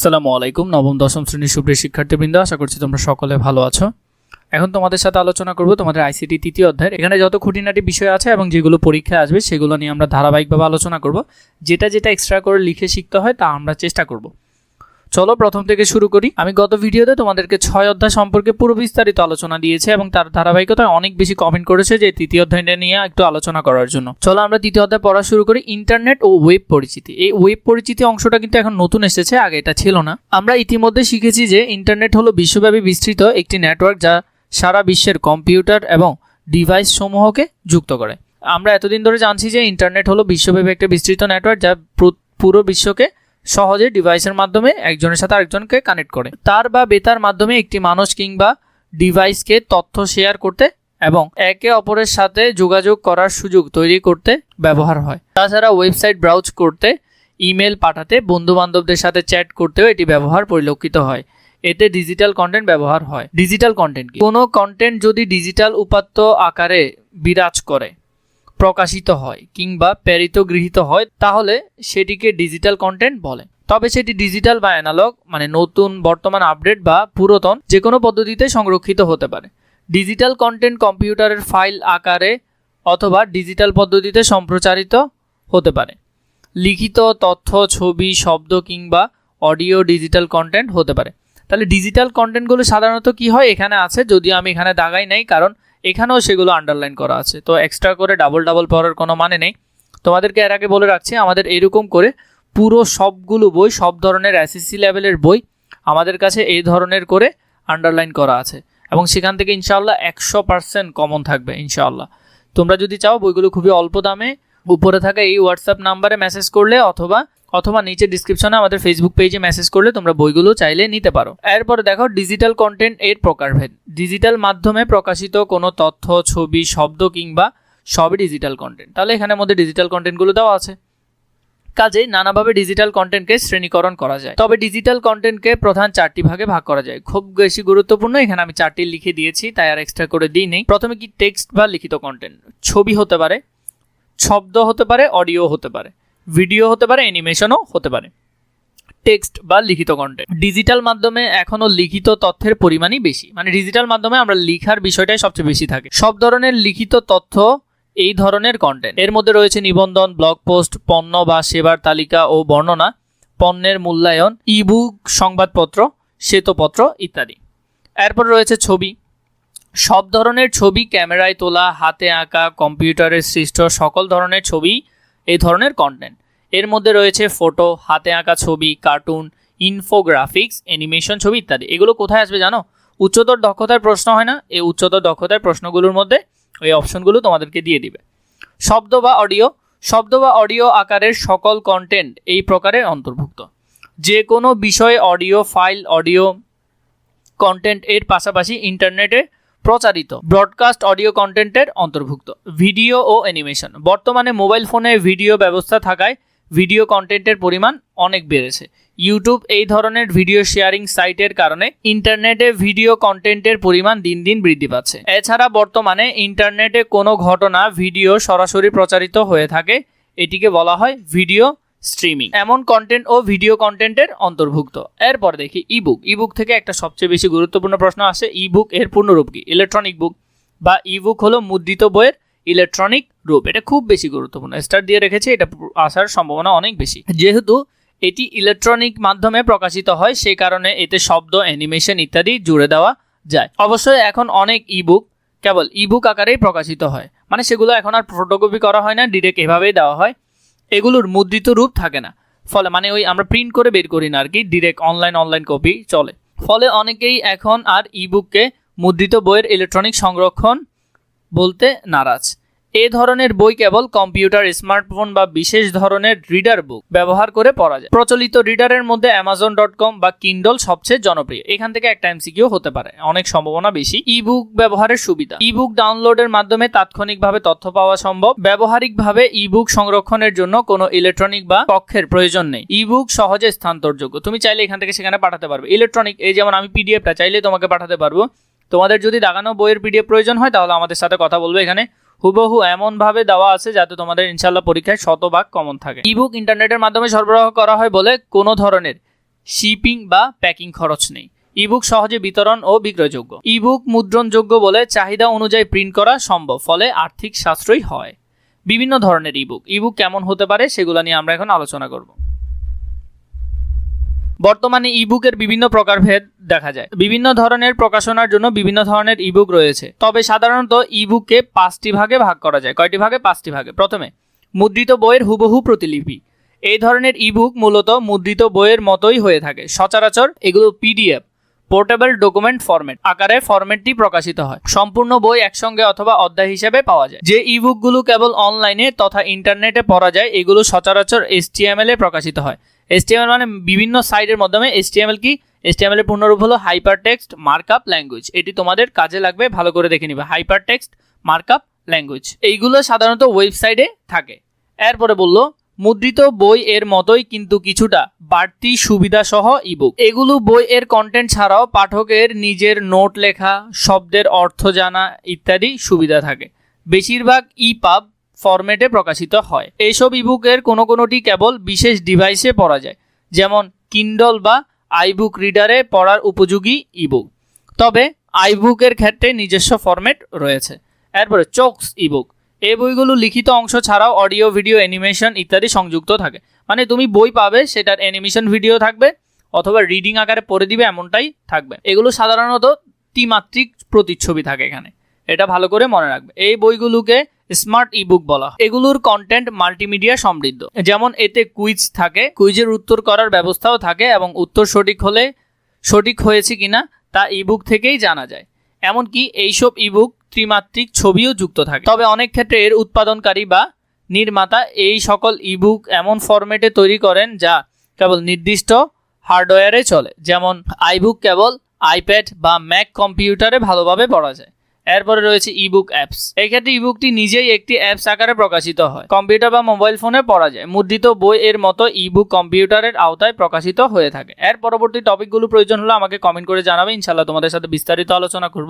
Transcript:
আসসালামু আলাইকুম, নবম, দশম শ্রেণির সুপ্রিয় শিক্ষার্থীবৃন্দ, আশা করছি তোমরা সকলে ভালো আছো। এখন তোমাদের সাথে আলোচনা করব তোমাদের আইসিটি তৃতীয় অধ্যায় এখানে যত খুঁটিনাটি বিষয় আছে এবং যেগুলো পরীক্ষায় আসবে, সেগুলো নিয়ে আমরা ধারাবাহিকভাবে আলোচনা করব। যেটা যেটা এক্সট্রা করে লিখে শিখতে হয়, তা আমরা চেষ্টা করব। চলো প্রথম থেকে শুরু করি। আমি গত ভিডিওতে তোমাদেরকে ছয় অধ্যায় সম্পর্কে পুরো বিস্তারিত আলোচনা দিয়েছে এবং তার ধারাবাহিকতায় অনেক বেশি কমেন্ট করেছে যে তৃতীয় অধ্যায়টা নিয়ে একটু আলোচনা করার জন্য। চলো আমরা তৃতীয় অধ্যায় পড়া শুরু করি। ইন্টারনেট ও ওয়েব পরিচিতি। এই ওয়েব পরিচিতি অংশটা কিন্তু এখন নতুন এসেছে, আগে এটা ছিল না। আমরা ইতিমধ্যে শিখেছি যে ইন্টারনেট হলো বিশ্বব্যাপী বিস্তৃত একটি নেটওয়ার্ক যা সারা বিশ্বের কম্পিউটার এবং ডিভাইস সমূহকে যুক্ত করে। আমরা এতদিন ধরে জানছি যে ইন্টারনেট হলো বিশ্বব্যাপী একটা বিস্তৃত নেটওয়ার্ক যা পুরো- বিশ্বকে সহজে ডিভাইসের মাধ্যমে একজনের সাথে আরেকজনকে কানেক্ট করে। তার বা বেতার মাধ্যমে একটি মানুষ কিংবা ডিভাইসকে তথ্য শেয়ার করতে এবং একে অপরের সাথে যোগাযোগ করার সুযোগ তৈরি করতে ব্যবহার হয়। তাছাড়া ওয়েবসাইট ব্রাউজ করতে ইমেল পাঠাতে বন্ধু বান্ধবদের সাথে চ্যাট করতেও এটি ব্যবহার পরিলক্ষিত হয়। এতে ডিজিটাল কন্টেন্ট ব্যবহার হয়। ডিজিটাল কন্টেন্ট কোনো কন্টেন্ট যদি ডিজিটাল উপাত্ত আকারে বিরাজ করে প্রকাশিত হয় কিংবা প্রেরিত গৃহীত হয়, তাহলে সেটিকে ডিজিটাল কন্টেন্ট বলে। তবে সেটি ডিজিটাল বা অ্যানালগ মানে নতুন, বর্তমান আপডেট বা পুরাতন যে কোনো পদ্ধতিতে সংরক্ষিত হতে পারে। ডিজিটাল কন্টেন্ট কম্পিউটারের ফাইল আকারে অথবা ডিজিটাল পদ্ধতিতে সম্প্রচারিত হতে পারে। লিখিত তথ্য, ছবি, শব্দ কিংবা অডিও ডিজিটাল কন্টেন্ট হতে পারে। তাহলে ডিজিটাল কন্টেন্টগুলো সাধারণত কি হয়? এখানে আছে যদি আমি এখানে দাগাই নাই, কারণ এখানেও সেগুলো আন্ডারলাইন করা আছে। তো এক্সট্রা করে ডাবল ডাবল পড়ার কোনো মানে নেই। তোমাদেরকে এর আগে বলে রাখছি, আমাদের এরকম করে পুরো সবগুলো বই, সব ধরনের এসএসসি লেভেলের বই আমাদের কাছে এই ধরনের করে আন্ডারলাইন করা আছে। এবং সেখান থেকে ইনশাআল্লাহ একশো পার্সেন্ট কমন থাকবে, ইনশাআল্লাহ। তোমরা যদি চাও বইগুলো খুবই অল্প দামে, উপরে থাকা এই হোয়াটসঅ্যাপ নাম্বারে মেসেজ করলে অথবা অথবা নিচে ডিসক্রিপশনে আমাদের ফেসবুক পেজে মেসেজ করলে তোমরা বইগুলো চাইলে নিতে পারো। এরপরে দেখো ডিজিটাল কন্টেন্ট এর প্রকারভেদ। ডিজিটাল মাধ্যমে প্রকাশিত কোনো তথ্য, ছবি, শব্দ কিংবা সবই ডিজিটাল কন্টেন্ট তাহলে এখানের মধ্যে ডিজিটাল কন্টেন্টগুলো দেওয়া আছে। কাজেই নানাভাবে ডিজিটাল কন্টেন্টকে শ্রেণীকরণ করা যায়। তবে ডিজিটাল কন্টেন্টকে প্রধান চারটি ভাগে ভাগ করা যায়। খুব বেশি গুরুত্বপূর্ণ, এখানে আমি চারটি লিখে দিয়েছি, তাই আর এক্সট্রা করে দিই নেই। প্রথমে কি টেক্সট বা লিখিত কন্টেন্ট ছবি হতে পারে, শব্দ হতে পারে অডিও হতে পারে। ভিডিও হতে পারে অ্যানিমেশনও হতে পারে। টেক্সট বা লিখিত কন্টেন্ট ডিজিটাল মাধ্যমে এখনও লিখিত তথ্যের পরিমাণই বেশি। মানে ডিজিটাল মাধ্যমে আমরা লিখার বিষয়টাই সবচেয়ে বেশি থাকে। সব ধরনের লিখিত তথ্য এই ধরনের কন্টেন্ট এর মধ্যে রয়েছে নিবন্ধন ব্লগ পোস্ট পণ্য বা সেবার তালিকা ও বর্ণনা, পণ্যের মূল্যায়ন ইবুক সংবাদপত্র, শ্বেতপত্র ইত্যাদি। এরপর রয়েছে ছবি। সব ধরনের ছবি ক্যামেরায় তোলা, হাতে আঁকা, কম্পিউটারের সৃষ্ট সকল ধরনের ছবি এই ধরনের কন্টেন্ট এর মধ্যে রয়েছে ফটো হাতে আঁকা ছবি কার্টুন ইনফোগ্রাফিক্স অ্যানিমেশন ছবি ইত্যাদি। এগুলো কোথায় আসবে জানো? উচ্চতর দক্ষতার প্রশ্ন হয় না। এই উচ্চতর দক্ষতার প্রশ্নগুলোর মধ্যে ওই অপশনগুলো তোমাদেরকে দিয়ে দিবে। শব্দ বা অডিও শব্দ বা অডিও আকারের সকল কন্টেন্ট এই প্রকারের অন্তর্ভুক্ত। যে কোনো বিষয়ে অডিও ফাইল অডিও কন্টেন্ট এর পাশাপাশি ইন্টারনেটে প্রচারিত ব্রডকাস্ট অডিও কন্টেন্টের অন্তর্ভুক্ত। ভিডিও ও অ্যানিমেশন বর্তমানে মোবাইল ফোনে ভিডিও ব্যবস্থা থাকায় ভিডিও কন্টেন্টের পরিমাণ অনেক বেড়েছে। ইউটিউব এই ধরনের ভিডিও শেয়ারিং সাইটের কারণে ইন্টারনেটে ভিডিও কন্টেন্টের পরিমাণ দিন দিন বৃদ্ধি পাচ্ছে। এছাড়া বর্তমানে ইন্টারনেটে কোনো ঘটনা ভিডিও সরাসরি প্রচারিত হয়ে থাকে, এটিকে বলা হয় ভিডিও স্ট্রিমিং। এমন কন্টেন্ট ও ভিডিও কন্টেন্টের অন্তর্ভুক্ত। এরপর দেখি ইবুক ইবুক থেকে একটা সবচেয়ে বেশি গুরুত্বপূর্ণ প্রশ্ন আসে ইবুক এর পূর্ণরূপ কি? ইলেকট্রনিক বুক বা ইবুক হলো মুদ্রিত বইয়ের ইলেকট্রনিক রূপ। এটা খুব বেশি গুরুত্বপূর্ণ। স্টার দিয়ে রেখেছে, এটা আসার সম্ভাবনা অনেক বেশি। যেহেতু এটি ইলেকট্রনিক মাধ্যমে প্রকাশিত হয় সেই কারণে এতে শব্দ অ্যানিমেশন ইত্যাদি জুড়ে দেওয়া যায়। অবশ্যই এখন অনেক ইবুক কেবল ইবুক আকারেই প্রকাশিত হয়। মানে সেগুলো এখন আর ফটোকপি করা হয় না ডিরেক্ট এভাবেই দেওয়া হয়। এগুলোর মুদ্রিত রূপ থাকে না। ফলে মানে ওই আমরা প্রিন্ট করে বের করি না আর কি ডিরেক্ট অনলাইন অনলাইন কপি চলে। ফলে অনেকেই এখন আর ইবুককে মুদ্রিত বইয়ের ইলেকট্রনিক সংরক্ষণ বলতে নারাজ। এ ধরনের বই কেবল কম্পিউটার, স্মার্টফোন বা বিশেষ ধরনের রিডার বুক ব্যবহার করে পড়া যায়। প্রচলিত রিডারের মধ্যে অ্যামাজন ডট কম বা কিন্ডল সবচেয়ে জনপ্রিয়। এখান থেকে একটা এমসিকিউ হতে পারে। অনেক সম্ভাবনা বেশি। ইবুক ব্যবহারের সুবিধা। ইবুক ডাউনলোডের মাধ্যমে তাৎক্ষণিকভাবে তথ্য পাওয়া সম্ভব। ব্যবহারিকভাবে ইবুক সংরক্ষণের জন্য কোনো ইলেকট্রনিক বা কক্ষের প্রয়োজন নেই। ই বুক সহজে স্থানান্তরযোগ্য। তুমি চাইলে এখান থেকে সেখানে পাঠাতে পারবে। ইলেকট্রনিক, এই যেমন আমি পিডিএফটা চাইলে তোমাকে পাঠাতে পারব। তোমাদের যদি দাগানো বইয়ের পিডিএফ প্রয়োজন হয়, তাহলে আমাদের সাথে কথা বলবে এখানে। হুবহু এমনভাবে দেওয়া আছে যাতে তোমাদের ইনশাল্লাহ পরীক্ষায় শতভাগ কমন থাকে। ইবুক ইন্টারনেটের মাধ্যমে সরবরাহ করা হয় বলে কোনো ধরনের শিপিং বা প্যাকিং খরচ নেই। ইবুক সহজে বিতরণ ও বিক্রয়যোগ্য। ইবুক মুদ্রণযোগ্য বলে চাহিদা অনুযায়ী প্রিন্ট করা সম্ভব, ফলে আর্থিক সাশ্রয়ী হয়। বিভিন্ন ধরনের ইবুক ইবুক কেমন হতে পারে সেগুলো নিয়ে আমরা এখন আলোচনা করব। বর্তমানে ইবুকের বিভিন্ন প্রকারভেদ দেখা যায়। বিভিন্ন ধরনের প্রকাশনার জন্য বিভিন্ন ধরনের ইবুক রয়েছে। তবে সাধারণত ইবুককে পাঁচটি ভাগে ভাগ করা যায়। কয়টি ভাগে? পাঁচটি ভাগে। প্রথমে, মুদ্রিত বইয়ের হুবহু প্রতিলিপি। এই ধরনের ইবুক মূলত মুদ্রিত বইয়ের মতোই হয়ে থাকে। সচরাচর এগুলো পিডিএফ পোর্টেবল ডকুমেন্ট ফরম্যাট আকারে ফরম্যাটটি প্রকাশিত হয়। সম্পূর্ণ বই একসঙ্গে অথবা অধ্যায় হিসেবে পাওয়া যায়। যে ইবুকগুলো কেবল অনলাইনে তথা ইন্টারনেটে পড়া যায়, এগুলো সচরাচর এসটিএমএল এ প্রকাশিত হয়। এসটিএমএল মানে বিভিন্ন সাইটের মাধ্যমে এসটিএমএল কি? এসটিএমএল এর পূর্ণরূপ হলো হাইপার টেক্সট মার্কআপ ল্যাঙ্গুয়েজ এটি তোমাদের কাজে লাগবে, ভালো করে দেখে নিবে। হাইপার টেক্সট মার্কআপ ল্যাঙ্গুয়েজ এইগুলো সাধারণত ওয়েবসাইটে থাকে। এরপরে বলল, মুদ্রিত বই এর মতোই কিন্তু কিছুটা বাড়তি সুবিধা সহ ইবুক এগুলো বই এর কন্টেন্ট ছাড়াও পাঠকের নিজের নোট লেখা, শব্দের অর্থ জানা ইত্যাদি সুবিধা থাকে। বেশিরভাগ ই পাব ফরম্যাটে প্রকাশিত হয়। এইসব ইবুকের কোনো কোনোটি কেবল বিশেষ ডিভাইসে পড়া যায়, যেমন কিন্ডল বা আইবুক রিডারে পড়ার উপযোগী ইবুক তবে আইবুকের ক্ষেত্রে নিজস্ব ফরম্যাট রয়েছে। এরপরে চোকস ইবুক এই বইগুলো লিখিত অংশ ছাড়াও অডিও ভিডিও অ্যানিমেশন ইত্যাদি সংযুক্ত থাকে। মানে তুমি বই পাবে, সেটার অ্যানিমেশন ভিডিও থাকবে, অথবা রিডিং আকারে পড়ে দিবে এমনটাই থাকবে। এগুলো সাধারণত ত্রিমাত্রিক প্রতিচ্ছবি থাকে এখানে। এটা ভালো করে মনে রাখবে। এই বইগুলোকে স্মার্ট ইবুক বলা এগুলোর কন্টেন্ট মাল্টিমিডিয়া সমৃদ্ধ। যেমন এতে কুইজ থাকে কুইজের উত্তর করার ব্যবস্থাও থাকে এবং উত্তর সঠিক হলে সঠিক হয়েছে কিনা তা ইবুক থেকেই জানা যায়। এমনকি এইসব ইবুক ত্রিমাত্রিক ছবিও যুক্ত থাকে। তবে অনেক ক্ষেত্রে এর উৎপাদনকারী বা নির্মাতা এই সকল ইবুক এমন ফরম্যাটে তৈরি করেন যা কেবল নির্দিষ্ট হার্ডওয়্যারে চলে। যেমন আইবুক কেবল আইপ্যাড বা ম্যাক কম্পিউটারে ভালোভাবে পড়া যায়। এরপরে রয়েছে ইবুক অ্যাপস এই ক্ষেত্রে ইবুকটি নিজেই একটি অ্যাপস আকারে প্রকাশিত হয়। কম্পিউটার বা মোবাইল ফোনে পড়া যায়। মুদ্রিত বই এর মতো ইবুক কম্পিউটারের আওতায় প্রকাশিত হয়ে থাকে। এর পরবর্তী টপিকগুলো প্রয়োজন হলে আমাকে কমেন্ট করে জানাবে। ইনশাল্লাহ তোমাদের সাথে বিস্তারিত আলোচনা করব।